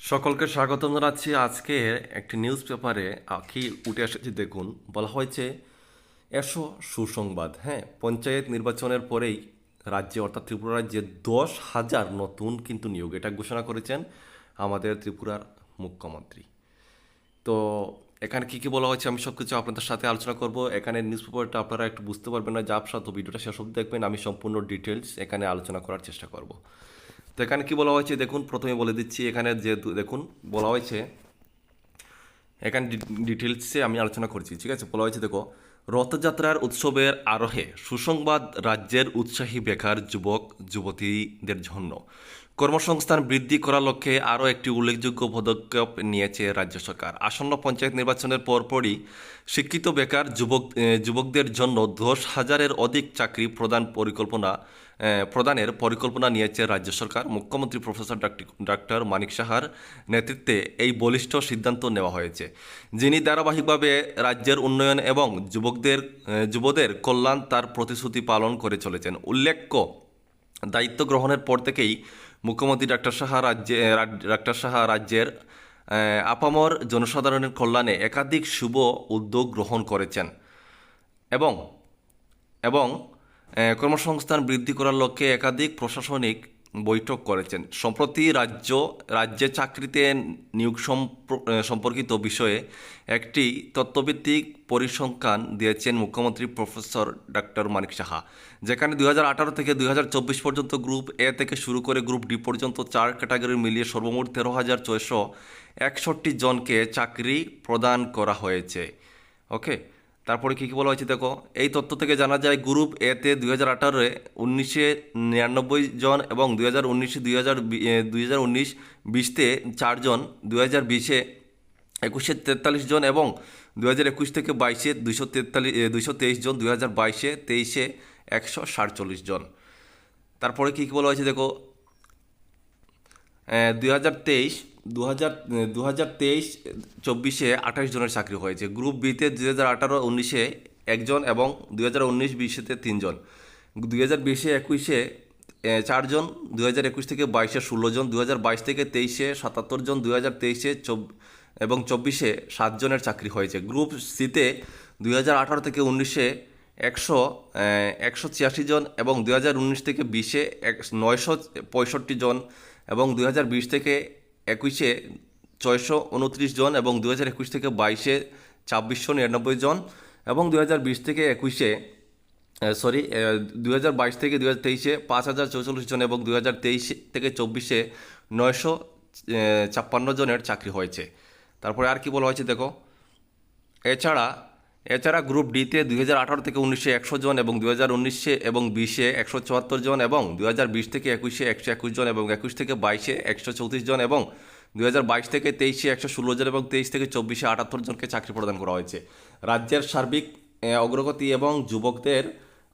সকলকে স্বাগতম জানাচ্ছি আজকে একটি নিউজ পেপারে আহ, কি উঠে এসেছে দেখুন। বলা হয়েছে এসো সুসংবাদ। হ্যাঁ পঞ্চায়েত নির্বাচনের পরেই রাজ্যে অর্থাৎ ত্রিপুরা রাজ্যে দশ হাজার নতুন কিন্তু নিয়োগ। এটা ঘোষণা করেছেন আমাদের ত্রিপুরার মুখ্যমন্ত্রী। তো এখানে কি কি বলা হয়েছে আমি সব কিছু আপনাদের সাথে আলোচনা করব। এখানে নিউজ পেপারটা আপনারা একটু বুঝতে পারবেন না জাপসা তো ভিডিওটা অবধি দেখবেন। আমি সম্পূর্ণ ডিটেলস এখানে আলোচনা করার চেষ্টা করব। তো এখানে কি বলা হয়েছে? দেখুন, প্রথমে বলে দিচ্ছি, এখানে যে দেখুন, বলা হয়েছে, এখানে ডিটেলসে আমি আলোচনা করছি, ঠিক আছে? বলা হয়েছে, দেখো, রথযাত্রার উৎসবের আরোহে সুসংবাদ রাজ্যের উৎসাহী বেকার যুবক, যুবতীদের জন্য কর্মসংস্থান বৃদ্ধি করার লক্ষ্যে আরও একটি উল্লেখযোগ্য পদক্ষেপ নিয়েছে রাজ্য সরকার। আসন্ন পঞ্চায়েত নির্বাচনের পরপরই শিক্ষিত বেকার যুবক যুবকদের জন্য দশ হাজারের অধিক চাকরি প্রদান পরিকল্পনা প্রদানের পরিকল্পনা নিয়েছে রাজ্য সরকার। মুখ্যমন্ত্রী প্রফেসর ডাক্তার মানিক সাহার নেতৃত্বে এই বলিষ্ঠ সিদ্ধান্ত নেওয়া হয়েছে। যিনি ধারাবাহিকভাবে রাজ্যের উন্নয়ন এবং যুবকদের যুবদের কল্যাণ তার প্রতিশ্রুতি পালন করে চলেছেন। উল্লেখ্য দায়িত্ব গ্রহণের পর থেকেই মুখ্যমন্ত্রী ডাক্তার সাহা রাজ্যে ডাক্তার সাহা রাজ্যের আপামর জনসাধারণের কল্যাণে একাধিক শুভ উদ্যোগ গ্রহণ করেছেন। এবং এবং কর্মসংস্থান বৃদ্ধি করার লক্ষ্যে একাধিক প্রশাসনিক বৈঠক করেছেন। সম্প্রতি রাজ্য, রাজ্যে চাকরিতে নিয়োগ সম্প- সম্পর্কিত বিষয়ে একটি তত্ত্বভিত্তিক পরিসংখ্যান দিয়েছেন মুখ্যমন্ত্রী প্রফেসর ডক্টর মানিক সাহা, যেখানে দুই হাজার আঠারো থেকে দুই হাজার চব্বিশ পর্যন্ত গ্রুপ এ থেকে শুরু করে গ্রুপ ডি পর্যন্ত চার ক্যাটাগরি মিলিয়ে সর্বমোট তেরো হাজার ছয়শো একষট্টি জনকে চাকরি প্রদান করা হয়েছে। ওকে? তারপরে কী কী বলা হয়েছে দেখো? এই তথ্য থেকে জানা যায় গ্রুপ এতে দুই হাজার আঠারোয় উনিশে নিরানব্বই জন এবং দুই হাজার উনিশে দুই হাজার দুই হাজার উনিশ বিশতে চারজন দুই হাজার বিশে একুশে তেতাল্লিশ জন এবং দু হাজার একুশ থেকে বাইশে দুইশো তেতাল্লিশ দুইশো তেইশ জন, দুই হাজার বাইশে তেইশে একশো সাতচল্লিশ জন। তারপরে কী কী বলা হয়েছে দেখো? হাজার তেইশ দু হাজার দু হাজার তেইশ, চব্বিশে আঠাশ জনের চাকরি হয়েছে। গ্রুপ বিতে দুই হাজার আঠারো, উনিশে একজন এবং দুই হাজার উনিশ বিশেতে তিনজন। দুই হাজার বিশে একুশে চারজন, দুই হাজার একুশ থেকে বাইশে ষোলো জন দুই হাজার বাইশ থেকে তেইশে সাতাত্তর জন দুই হাজার তেইশে এবং চব্বিশে সাতজনের চাকরি হয়েছে। গ্রুপ সিতে দুই হাজার আঠারো থেকে উনিশে একশো একশো ছিয়াশি জন এবং দুই হাজার উনিশ থেকে বিশে এক, নয়শো পঁয়ষট্টি জন এবং দুই হাজার বিশ থেকে একুশে ছয়শো উনত্রিশ জন এবং দু হাজার একুশ থেকে বাইশে ছাব্বিশশো নিরানব্বই জন এবং দু হাজার বিশ থেকে একুশে সরি দু হাজার বাইশ থেকে দু হাজার তেইশে পাঁচ হাজার চৌচল্লিশ জন এবং দু হাজার তেইশ থেকে চব্বিশে নয়শো ছাপ্পান্ন জনের চাকরি হয়েছে। তারপরে আর কি বলা হয়েছে দেখো? এছাড়া এছাড়া গ্রুপ ডিতে দুই হাজার আঠারো থেকে উনিশে একশো জন এবং দুই হাজার উনিশে এবং বিশে একশো চুয়াত্তর জন এবং দুই হাজার বিশ থেকে একুশে একশো একুশ জন এবং একুশ থেকে বাইশে একশো চৌত্রিশ জন এবং দুই হাজার বাইশ থেকে তেইশে একশো ষোলো জন এবং তেইশ থেকে চব্বিশে আটাত্তর জনকে চাকরি প্রদান করা হয়েছে। রাজ্যের সার্বিক অগ্রগতি এবং যুবকদের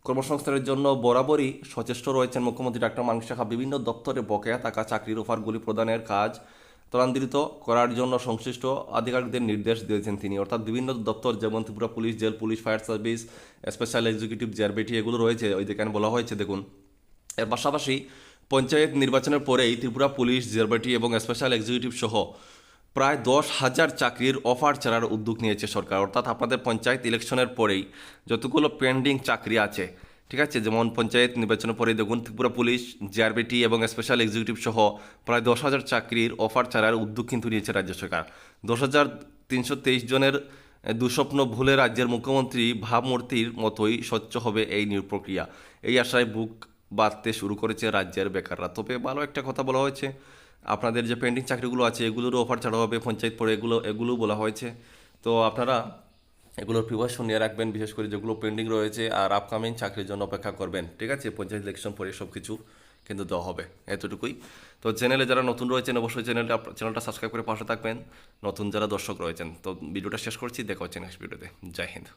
কর্মসংস্থানের জন্য বরাবরই সচেষ্ট রয়েছেন মুখ্যমন্ত্রী ডাক্তার মানিক সাহা বিভিন্ন দপ্তরে বকেয়া থাকা চাকরির অফারগুলি প্রদানের কাজ ত্বরান্বিত করার জন্য সংশ্লিষ্ট আধিকারিকদের নির্দেশ দিয়েছেন তিনি। অর্থাৎ বিভিন্ন দপ্তর, যেমন Tripura police, jail police, fire service, special executive JRBT এগুলো রয়েছে ওই যেখানে বলা হয়েছে, দেখুন। এর পাশাপাশি পঞ্চায়েত নির্বাচনের পরেই ত্রিপুরা পুলিশ জেআরবিটি এবং স্পেশাল এক্সিকিউটিভ সহ প্রায় দশ হাজার চাকরির অফার ছাড়ার উদ্যোগ নিয়েছে সরকার। অর্থাৎ আপনাদের পঞ্চায়েত ইলেকশনের পরেই যতগুলো পেন্ডিং চাকরি আছে ঠিক আছে? যেমন পঞ্চায়েত নির্বাচনের পরে দেখুন, ত্রিপুরা পুলিশ জিআরবিটি এবং স্পেশাল এক্সিকিউটিভ সহ প্রায় দশ হাজার চাকরির অফার ছাড়ার উদ্যোগ কিন্তু নিয়েছে রাজ্য সরকার। দশ হাজার তিনশো তেইশ জনের দুঃস্বপ্ন ভুলে রাজ্যের মুখ্যমন্ত্রী ভাবমূর্তির মতোই স্বচ্ছ হবে এই নিয়োগ প্রক্রিয়া। এই আশায় বুক বাঁধতে শুরু করেছে রাজ্যের বেকাররা। তবে ভালো একটা কথা বলা হয়েছে, আপনাদের যে পেন্ডিং চাকরিগুলো আছে, এগুলোরও অফার ছাড়া হবে পঞ্চায়েত পরে, এগুলো এগুলো বলা হয়েছে। তো আপনারা এগুলোর প্রিপারেশন নিয়ে রাখবেন, বিশেষ করে যেগুলো পেন্ডিং রয়েছে আর আপকামিং চাকরির জন্য অপেক্ষা করবেন, ঠিক আছে? পঞ্চায়েত ইলেকশন পরে সব কিছু কিন্তু দেওয়া হবে, এতটুকুই। তো চ্যানেলে যারা নতুন রয়েছেন, অবশ্যই চ্যানেলটা চ্যানেলটা সাবস্ক্রাইব করে পাশে থাকবেন। নতুন যারা দর্শক রয়েছেন, তো ভিডিওটা শেষ করছি, দেখা হচ্ছে নেক্সট ভিডিওতে জয় হিন্দ।